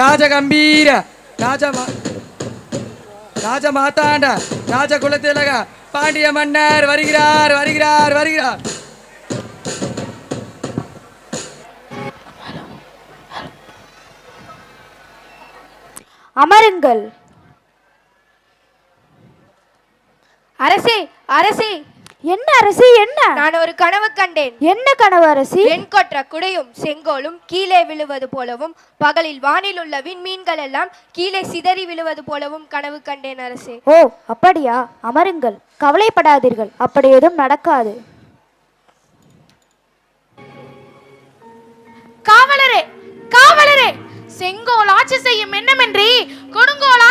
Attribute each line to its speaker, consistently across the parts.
Speaker 1: ராஜகம்பீர ராஜமா ராஜ மாத்தாண்ட ராஜ குலத்திலக பாண்டிய மன்னர் வருகிறார் வருகிறார் வருகிறார்.
Speaker 2: அமருங்கள்.
Speaker 3: அரசே அரசே.
Speaker 2: என்ன அரசி என்ன?
Speaker 3: நான் ஒரு கனவு கண்டேன்.
Speaker 2: என்ன கனவு அரசி?
Speaker 3: வெண்கொற்ற குடையும் செங்கோலும் கீழே விழுவது போலவும் பகலில் வானில் உள்ள விண்மீன்கள் எல்லாம் கீழே சிதறி விழுவது போலவும் கனவு கண்டேன் அரசே.
Speaker 2: ஓ அப்படியா? அமருங்கள். கவலைப்படாதீர்கள். அப்படி எதுவும் நடக்காது.
Speaker 4: காவலரே காவலரே! செங்கோல் ஆட்சி செய்யும் எண்ணமின்றி கொடுங்கோல்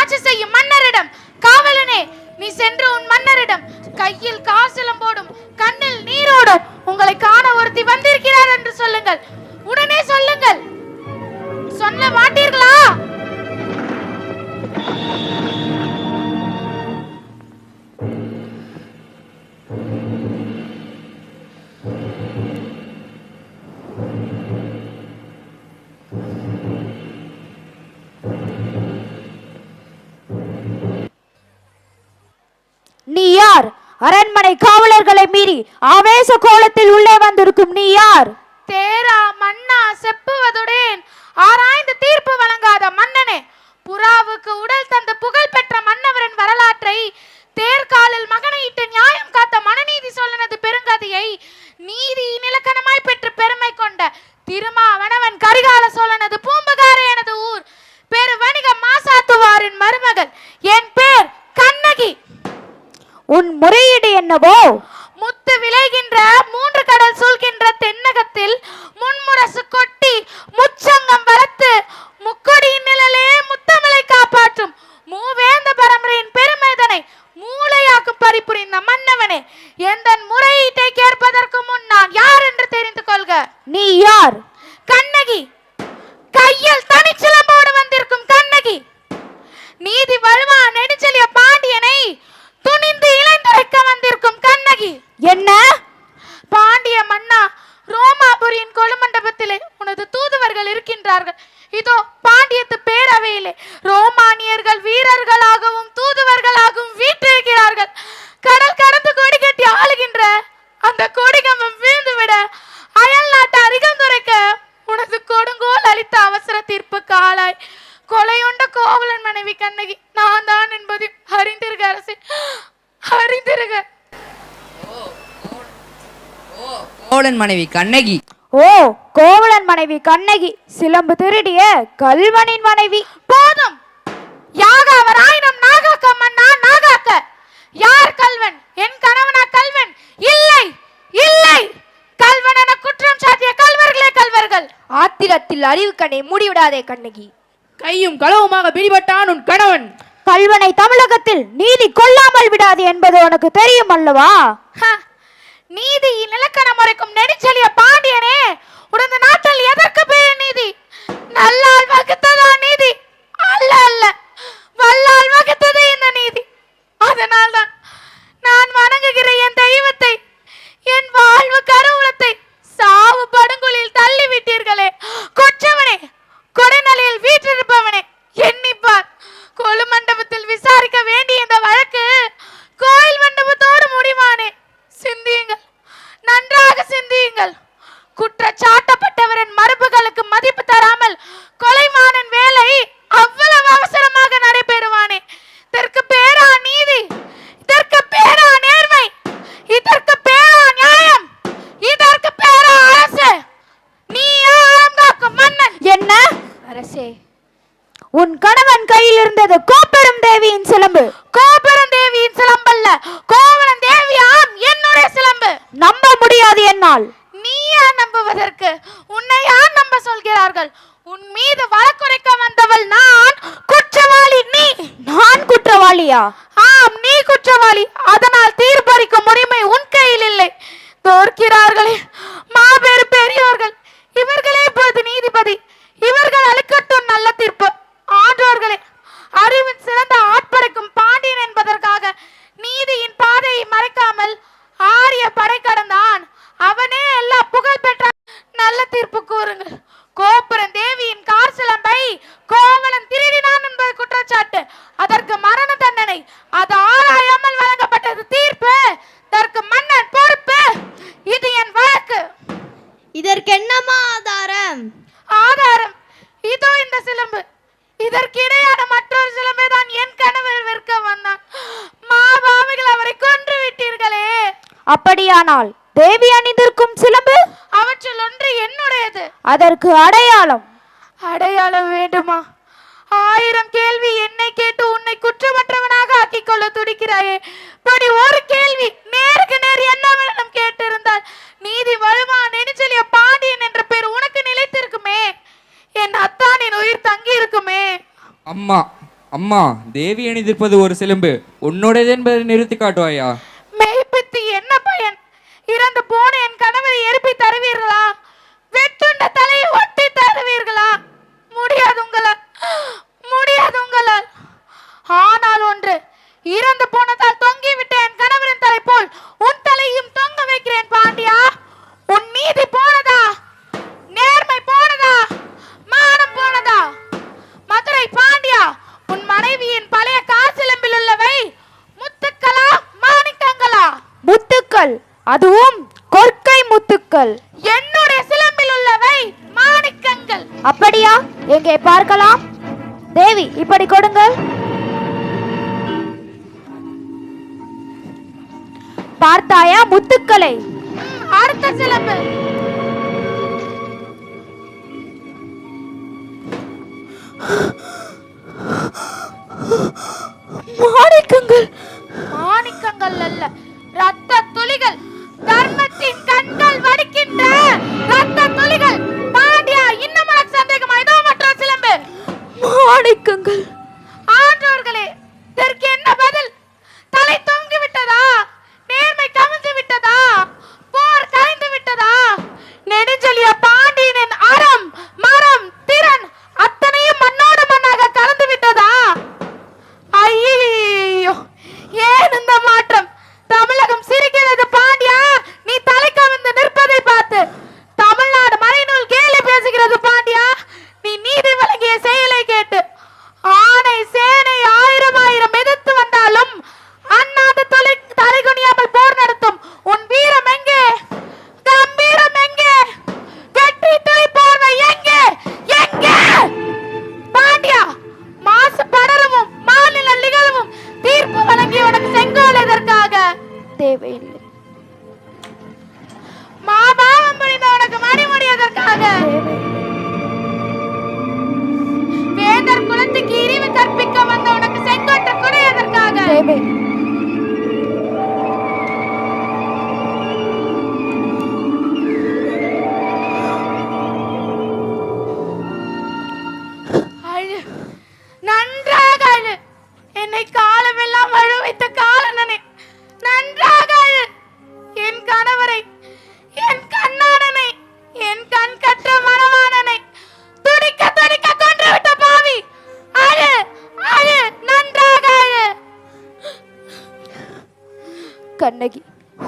Speaker 4: நீ
Speaker 2: யார்? அரண்மனை காவலர்களை மீறி ஆவேச கோலத்தில் உள்ளே வந்திருக்கும் நீ யார்?
Speaker 4: தேரா மன்னா செப்புவதுடன். ஆராய்ந்து தீர்ப்பு வழங்காத மன்னனே புறாவுக்கு உடல் தந்து புகழ் பெற்ற மன்னவரின் வரலாற்றை தேர்காலில் மகனையிட்டு நியாயம் காத்த மனநீதி சொல்லனது பெருங்கதையை நீதி நிலக்கணமாய் பெற்று பெருமை கொண்ட திருமாவனவன் கரிகால சோழனது பூம்புகார எனது ஊர் பெரு வணிக மாசாத்துவாரின் மருமகள் என் பேர் கண்ணகி
Speaker 2: உன் முறையீடு என்னவோ?
Speaker 4: முத்து விளைகின்ற மூன்று கடல் சூழ்கின்ற தென்னகத்தில் முன்முரசு கொட்டி முச்சங்கம் வளர்த்து முக்கொடியின் நிழலே முத்தமிழை காப்பாற்றும் மூவேந்த பரம்பரையின் பெருமைதனை மூளையாக்கும் பறிபுரிந்த மன்னவனே. எந்த முறை கேட்பதற்கு முன் நான் யார் என்று தெரிந்து கொள்க
Speaker 2: நீ யார்
Speaker 4: கண்ணகி கையில் தனிச்சிலம்போடு வந்திருக்கும் கண்ணகி நீதி வழுவா நெடுஞ்செலிய பாண்டியனை துணிந்து இளைந்துரைக்க வந்திருக்கும் கண்ணகி
Speaker 2: என்ன
Speaker 4: பாண்டிய மன்னா ரோமாபுரியின் தேசத்திலே உனது தூதுவர்கள் இருக்கின்றார்கள். இதோ பாண்டியத்து பேரவையிலே ரோமானியர்கள் வீரர்களாகவும் தூதுவர்களாகவும் வீற்றிருக்கிறார்கள். கடல் கடந்து கொடி கட்டி ஆளுகின்ற அந்த கொடிகம்பம் வீழ்ந்து விட அயல் நாட்டு அரிகந்துரைக்க உனது கொடுங்கோல் அளித்த அவசர தீர்ப்புக்கு ஆளாய். கொலையுண்ட கோவலன் மனைவி கண்ணகி நான் தான் என்பதை அறிந்திருக்க அரசே. அறிந்திருக்க
Speaker 5: கோவலன் மனைவி கண்ணகி.
Speaker 2: ஓ கோவலன் மனைவி கண்ணகி சிலம்பு திருடிய கல்வனின் மனைவி.
Speaker 4: போதும். யாக அவர் ஆயினம் நாகாக்க மன்னா நாகாக்க. யார் கல்வன்? என் கணவனா கல்வன்? இல்லை இல்லை. கல்வன் என குற்றம் சாட்டிய கல்வர்களே கல்வர்கள்.
Speaker 3: ஆத்திரத்தில் அறிவு கண்ணை மூடிவிடாதே கண்ணகி.
Speaker 6: கையும் களவுமாக பிடிபட்டான் உன் கணவன்.
Speaker 2: கல்வனை தமிழகத்தில் நீதி கொல்லாமல் விடாது என்பது உனக்கு தெரியும் அல்லவா?
Speaker 4: ஹ, நீதியின் நிலக்கணம் முறைக்கும் நெடுச்செலிய பாண்டியனே உனது நாட்டில் எதற்கு பெயர் நீதி? நல்லால் வகுத்ததா நீதி? அல்ல அல்ல. வல்லால் வகுத்தது இந்த நீதி. அதனால்தான் நான் வணங்குகிற என் தெய்வத்தை என் வாழ்வு கருவூலத்தை பொறுக்கிறார்களே மாபெரும் பெரியோர்கள் இவர்களே இப்போது நீதிபதி இவர்கள் அளிக்கட்டும் நல்ல தீர்ப்பு. ஆன்றோர்களே அறிவின் சிறந்த ஆட்படைக்கும் பாண்டியன் என்பதற்காக நீதியின் பாதையை மறைக்காமல் ஆரிய படை கடந்தான். அவனே எல்லாம் புகழ் பெற்ற நல்ல தீர்ப்பு கூறுங்கள். கோபுரம் தேவியின் கார் சிலம்பை கோவலன் திருடினான் என்பது குற்றச்சாட்டு.
Speaker 2: அதற்கு மரண தண்டனை அதான் அப்படியானால் தேவி அணிந்திருக்கும் சிலம்பு?
Speaker 4: அவற்றில் ஒன்று என்னுடையது.
Speaker 2: அதற்கு அடையாளம்.
Speaker 4: அடையாளம் வேண்டுமா? ஆயிரம் கேள்வி என்னை கேட்டு உன்னை குற்றமற்றவனாக ஆக்கிக் கொள்ள துடிக்கிறாயே. படி ஒரு கேள்வி நேருக்கு நேர் என்னவெனும் கேட்டிருந்தால் நீதி வழுமா நெடுஞ்செலிய பாண்டியன் என்ற பேர் உனக்கு நிலைத்திருக்குமே. என் அத்தானின் உயிர் தங்கி இருக்குமே
Speaker 7: அம்மா அம்மா தேவி அணிந்திருப்பது ஒரு சிலம்பு. உன்னோடது என்பதை நிறுத்தி காட்டுவாயா?
Speaker 2: அதுவும் கொற்கை முத்துக்கள்.
Speaker 4: என்னுடைய சிலம்பில் உள்ளவை மாணிக்கங்கள்.
Speaker 2: அப்படியா? எங்கே பார்க்கலாம்? தேவி இப்படி கொடுங்கள். பார்த்தாயா முத்துக்களை?
Speaker 4: அடுத்த சிலம்பு.
Speaker 2: மாணிக்கங்கள். தேவையில்லை.
Speaker 4: மாபாவம் புரிந்த உனக்கு மணிமுடி எதற்காக? வேந்தர் குலத்துக்கு இறிவு கற்பிக்க வந்த உனக்கு செங்கோட்ட குடை எதற்காக?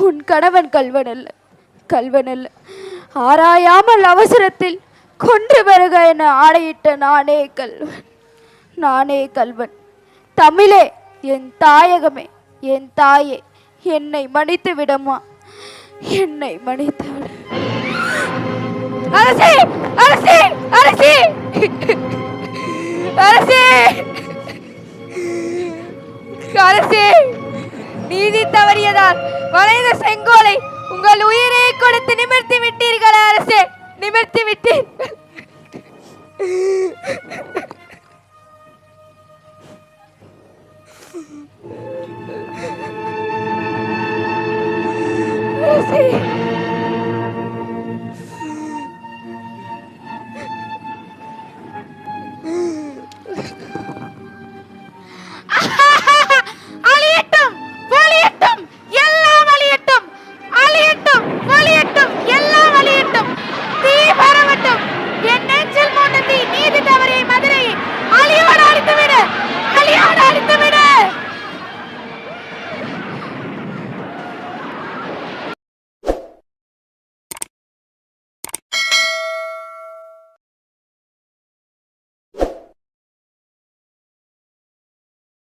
Speaker 2: உன் கணவன் கல்வன் அல்ல கல்வன் அல்ல ஆராயாமல் அவசரத்தில் கொன்று வருக என ஆணையிட்ட நானே கல்வன் நானே கல்வன் தமிழே என் தாயகமே என் தாயே என்னை மன்னித்து விடமா? என்னை மன்னித்து விடு. அரசே அரசே அரசே! அரசே! அரசே! நீதி தவறியதால் வளைந்த செங்கோலை உங்கள் உயிரை கொடுத்து நிமிர்த்தி விட்டீர்கள் அரசே. நிமிர்த்தி விட்டீர்கள் அரசே.